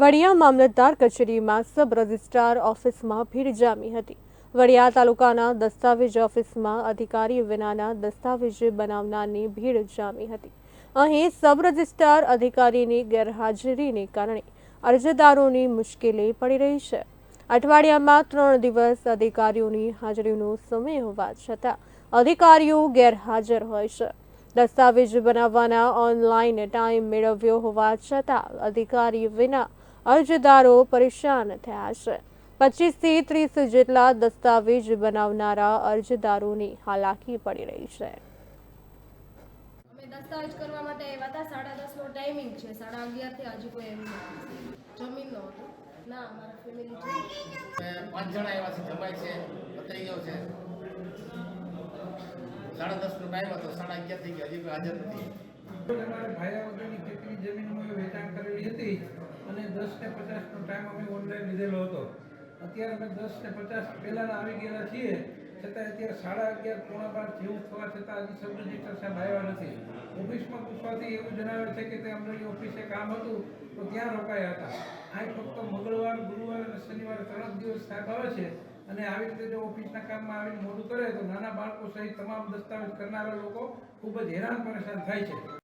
વડિયા મામલતદાર કચેરીમાં sub registrar ઓફિસમાં ભીડ જામી હતી. વડિયા તાલુકાના દસ્તાવેજ ઓફિસમાં અધિકારી વિનાના દસ્તાવેજ બનાવનારની ભીડ જામી હતી. અહીં સબ રજિસ્ટ્રાર અધિકારીની ગેરહાજરીને કારણે અરજદારોની મુશ્કેલી પડી રહી છે. અઠવાડિયામાં ત્રણ દિવસ અધિકારીઓની હાજરીનો સમય હોવા છતાં અધિકારીઓ ગેરહાજર હોય છે. દસ્તાવેજ બનાવવાના ઓનલાઈન ટાઈમ મેળવ્યો હોવા છતાં અધિકારી વિના અરજદારો પરેશાન થયા છે. પચીસથી ત્રીસ જેટલા દસ્તાવેજ બનાવનારા અરજદારોની હાલાકી પડી રહી છે. દસ્તાવેજ કરવા માટે આવ્યા હતા. સાડા દસનો ટાઈમિંગ છે. સાડા અગિયારથી હજી કોઈ એમ જમીન નો હતો. ના મારા ફેમિલી છે. પાંચ જણા એવા છે જમાય છે. પતરી ગયો છે. સાડા દસનો ટાઈમ હતો. સાડા અગિયાર થઈ ગયા હજી કોઈ હાજર નથી. ભાયા વગરની કેટલી જમીનમાં વેચાણ કરેલી હતી અને દસ ને પચાસનો ટાઈમ અમે ઓનલાઈન લીધેલો હતો. અત્યારે અમે દસ ને પચાસ પહેલાંના આવી ગયેલા છીએ છતાં અત્યારે સાડા અગિયાર, પોણા બાર જેવું થવા છતાં હજી સબ રજિસ્ટર સાહેબ આવ્યા નથી. ઓફિસમાં પૂછવાથી એવું જણાવે છે કે તે અમને ઓફિસે કામ હતું, તો ત્યાં રોકાયા હતા. અહીં ફક્ત મંગળવાર, ગુરુવાર અને શનિવારે ત્રણ દિવસ સાહેબ આવે છે અને આવી રીતે જો ઓફિસના કામમાં આવીને મોડું કરે તો નાના બાળકો સહિત તમામ દસ્તાવેજ કરનારા લોકો ખૂબ જ હેરાન પરેશાન થાય છે.